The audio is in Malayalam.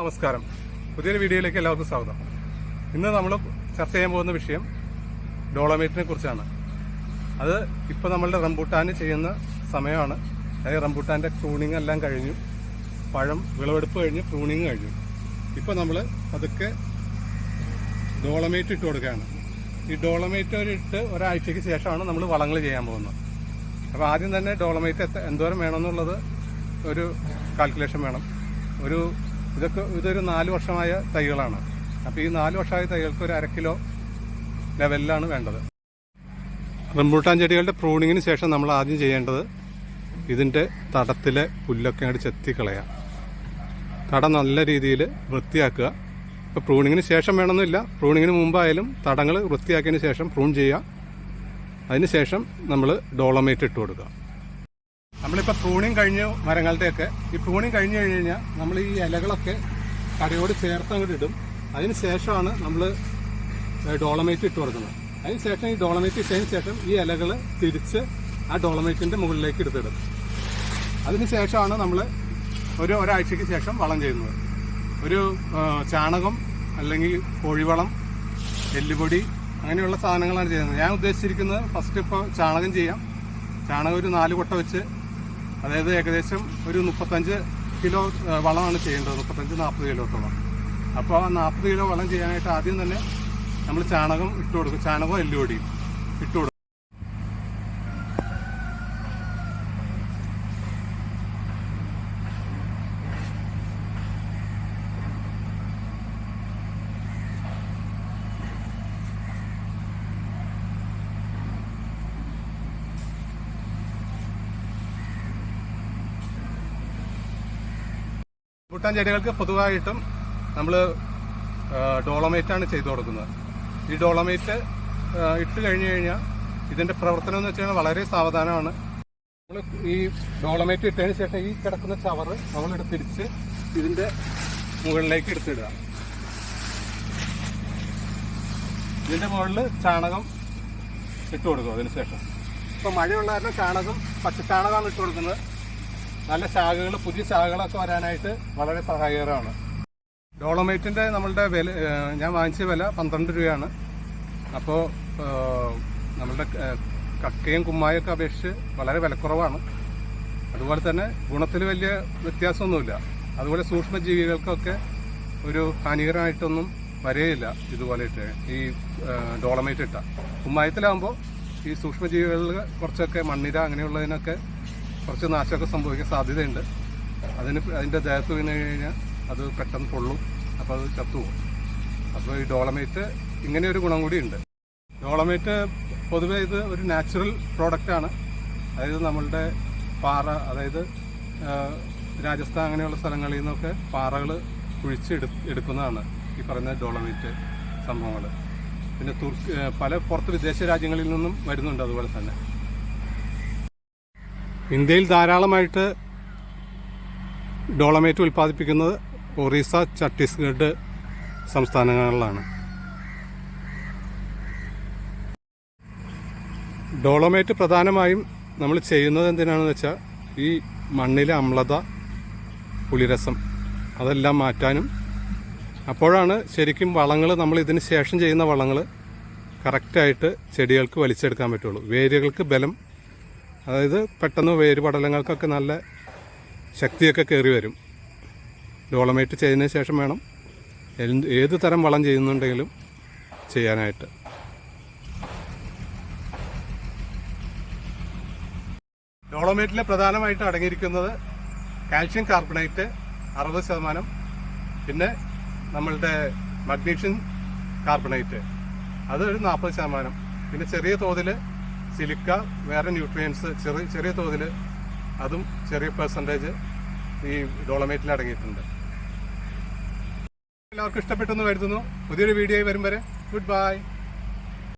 നമസ്കാരം. പുതിയൊരു വീഡിയോയിലേക്ക് എല്ലാവർക്കും സ്വാഗതം. ഇന്ന് നമ്മൾ ചർച്ച ചെയ്യാൻ പോകുന്ന വിഷയം ഡോളമേറ്റിനെ കുറിച്ചാണ്. അത് ഇപ്പോൾ നമ്മളുടെ റംബൂട്ടാന് ചെയ്യുന്ന സമയമാണ്. അതായത് റംബൂട്ടാന്റെ പ്രൂണിങ് എല്ലാം കഴിഞ്ഞു. പഴം വിളവെടുപ്പ് കഴിഞ്ഞ് പ്രൂണിങ് കഴിഞ്ഞു. ഇപ്പോൾ നമ്മൾ അതൊക്കെ ഡോളമേറ്റ് ഇട്ട് കൊടുക്കുകയാണ്. ഈ ഡോളമേറ്റ് ഒരു ഇട്ട് ഒരാഴ്ചയ്ക്ക് ശേഷമാണ് നമ്മൾ വളങ്ങൾ ചെയ്യാൻ പോകുന്നത്. അപ്പോൾ ആദ്യം തന്നെ ഡോളമേറ്റ് എന്തോരം വേണമെന്നുള്ളത് ഒരു കാൽക്കുലേഷൻ വേണം. ഒരു ഇതൊക്കെ ഇതൊരു നാല് വർഷമായ തൈകളാണ്. അപ്പോൾ ഈ നാല് വർഷമായ തൈകൾക്ക് ഒരു അര കിലോ ലെവലിലാണ് വേണ്ടത്. റംബൂട്ടാൻ ചെടികളുടെ പ്രൂണിങ്ങിന് ശേഷം നമ്മൾ ആദ്യം ചെയ്യേണ്ടത് ഇതിന്റെ തടത്തിലെ പുല്ലൊക്കെ അങ്ങോട്ട് ചെത്തിക്കളയുക തട നല്ല രീതിയിൽ വൃത്തിയാക്കുക. ഇപ്പോൾ പ്രൂണിങ്ങിന് ശേഷം വേണമെന്നില്ല. പ്രൂണിങ്ങിന് മുമ്പായാലും തടങ്ങൾ വൃത്തിയാക്കിയതിന് ശേഷം പ്രൂൺ ചെയ്യുക. അതിനുശേഷം നമ്മൾ ഡോളമേറ്റ് ഇട്ട് കൊടുക്കുക. നമ്മളിപ്പോൾ പ്രൂണിങ് കഴിഞ്ഞു മരങ്ങളുടെയൊക്കെ ഈ പ്രൂണിങ് കഴിഞ്ഞു കഴിഞ്ഞ് കഴിഞ്ഞാൽ നമ്മൾ ഈ ഇലകളൊക്കെ കടയോട് ചേർത്ത് അങ്ങോട്ട് ഇടും. അതിന് ശേഷമാണ് നമ്മൾ ഡോളമേറ്റ് ഇട്ട് കൊടുക്കുന്നത്. അതിന് ശേഷം ഈ ഡോളമേറ്റ് ഇട്ടതിന് ശേഷം ഈ ഇലകൾ തിരിച്ച് ആ ഡോളമേറ്റിന്റെ മുകളിലേക്ക് എടുത്തിടും അതിന് ശേഷമാണ് നമ്മൾ ഒരു ഒരാഴ്ചയ്ക്ക് ശേഷം വളം ചെയ്യുന്നത്. ഒരു ചാണകം അല്ലെങ്കിൽ കോഴിവളം എല്ലുപൊടി അങ്ങനെയുള്ള സാധനങ്ങളാണ് ചെയ്യുന്നത്. ഞാൻ ഉദ്ദേശിച്ചിരിക്കുന്നത് ഫസ്റ്റ് ഇപ്പോൾ ചാണകം ചെയ്യാം. ചാണകം ഒരു നാല് കൊട്ട വെച്ച് അതായത് ഏകദേശം ഒരു മുപ്പത്തഞ്ച് കിലോ വളമാണ് ചെയ്യേണ്ടത്. മുപ്പത്തഞ്ച് നാൽപ്പത് കിലോത്തോളം. അപ്പോൾ ആ നാൽപ്പത് കിലോ വളം ചെയ്യാനായിട്ട് ആദ്യം തന്നെ നമ്മൾ ചാണകം ഇട്ട് കൊടുക്കും. ചാണകവും എല്ലുപൊടിയും ഇട്ട് കൊടുക്കും. ഭൂട്ടാൻ ചെടികൾക്ക് പൊതുവായിട്ടും നമ്മൾ ഡോളമേറ്റാണ് ചെയ്തു കൊടുക്കുന്നത്. ഈ ഡോളമേറ്റ് ഇട്ട് കഴിഞ്ഞു കഴിഞ്ഞാൽ ഇതിന്റെ പ്രവർത്തനം എന്ന് വെച്ചാൽ വളരെ സാവധാനമാണ്. നമ്മൾ ഈ ഡോളമേറ്റ് ഇട്ടതിന് ശേഷം ഈ കിടക്കുന്ന ചവറ് നമ്മൾ തിരിച്ച് ഇതിന്റെ മുകളിലേക്ക് എടുത്തിടുക. ഇതിന്റെ മുകളിൽ ചാണകം ഇട്ട് കൊടുക്കും അതിന് ശേഷം. മഴയുള്ള കാരണം ചാണകം പച്ചച്ചാണകമാണ് ഇട്ട് കൊടുക്കുന്നത്. നല്ല ശാഖകൾ പുതിയ ശാഖകളൊക്കെ വരാനായിട്ട് വളരെ സഹായകരമാണ്. ഡോളമേറ്റിന്റെ നമ്മളുടെ വില ഞാൻ വാങ്ങിച്ച വില പന്ത്രണ്ട് രൂപയാണ്. അപ്പോൾ നമ്മളുടെ കക്കയും കുമ്മായൊക്കെ അപേക്ഷിച്ച് വളരെ വിലക്കുറവാണ്. അതുപോലെ തന്നെ ഗുണത്തിൽ വലിയ വ്യത്യാസമൊന്നുമില്ല. അതുപോലെ സൂക്ഷ്മജീവികൾക്കൊക്കെ ഒരു ഹാനികരമായിട്ടൊന്നും വരെയില്ല ഇതുപോലെ ഇട്ട് ഈ ഡോളമേറ്റ് ഇട്ട. കുമ്മായത്തിലാകുമ്പോൾ ഈ സൂക്ഷ്മജീവികളിൽ കുറച്ചൊക്കെ മണ്ണിര അങ്ങനെയുള്ളതിനൊക്കെ കുറച്ച് നാശമൊക്കെ സംഭവിക്കാൻ സാധ്യതയുണ്ട്. അതിന് അതിന്റെ ദേഹത്ത് വീണ് കഴിഞ്ഞാൽ അത് പെട്ടെന്ന് പൊള്ളും. അപ്പോൾ അത് ചത്തുപോകും. അപ്പോൾ ഈ ഡോളമേറ്റ് ഇങ്ങനെ ഒരു ഗുണം കൂടിയുണ്ട് ഡോളമേറ്റ് പൊതുവേ ഇത് ഒരു നാച്ചുറൽ പ്രോഡക്റ്റാണ് അതായത് നമ്മളുടെ പാറ അതായത് രാജസ്ഥാൻ അങ്ങനെയുള്ള സ്ഥലങ്ങളിൽ നിന്നൊക്കെ പാറകൾ കുഴിച്ച് എടു എടുക്കുന്നതാണ് ഈ പറയുന്ന ഡോളമേറ്റ് സംഭവങ്ങൾ പിന്നെ തുർക്ക് പല പുറത്ത് വിദേശ രാജ്യങ്ങളിൽ നിന്നും വരുന്നുണ്ട് അതുപോലെ തന്നെ. ഇന്ത്യയിൽ ധാരാളമായിട്ട് ഡോളമേറ്റ് ഉൽപ്പാദിപ്പിക്കുന്നത് ഒറീസ ഛത്തീസ്ഗഡ് സംസ്ഥാനങ്ങളിലാണ്. ഡോളമേറ്റ് പ്രധാനമായും നമ്മൾ ചെയ്യുന്നത് എന്തിനാണെന്ന് വെച്ചാൽ ഈ മണ്ണിലെ അമ്ലത പുളിരസം അതെല്ലാം മാറ്റാനും അപ്പോഴാണ് ശരിക്കും വളങ്ങൾ നമ്മൾ ഇതിന് ശേഷം ചെയ്യുന്ന വളങ്ങൾ കറക്റ്റായിട്ട് ചെടികൾക്ക് വലിച്ചെടുക്കാൻ പറ്റുള്ളൂ. വേരുകൾക്ക് ബലം അതായത് പെട്ടെന്ന് വേര് പടലങ്ങൾക്കൊക്കെ നല്ല ശക്തിയൊക്കെ കയറി വരും. ഡോളമേറ്റ് ചെയ്തതിന് ശേഷം വേണം ഏത് തരം വളം ചെയ്യുന്നുണ്ടെങ്കിലും ചെയ്യാനായിട്ട്. ഡോളമേറ്റിൽ പ്രധാനമായിട്ട് അടങ്ങിയിരിക്കുന്നത് കാൽഷ്യം കാർബണേറ്റ് അറുപത് ശതമാനം പിന്നെ നമ്മളുടെ മഗ്നീഷ്യം കാർബണേറ്റ് അത് ഒരു നാൽപ്പത് ശതമാനം പിന്നെ ചെറിയ തോതിൽ സിലിക്ക വേറെ ന്യൂട്രിയൻസ് ചെറിയ ചെറിയ തോതിൽ അതും ചെറിയ പെർസെന്റേജ് ഈ ഡോളമേറ്റിൽ അടങ്ങിയിട്ടുണ്ട്. എല്ലാവർക്കും ഇഷ്ടപ്പെട്ടെന്ന് കരുതുന്നു. പുതിയൊരു വീഡിയോ വരും വരെ. Good bye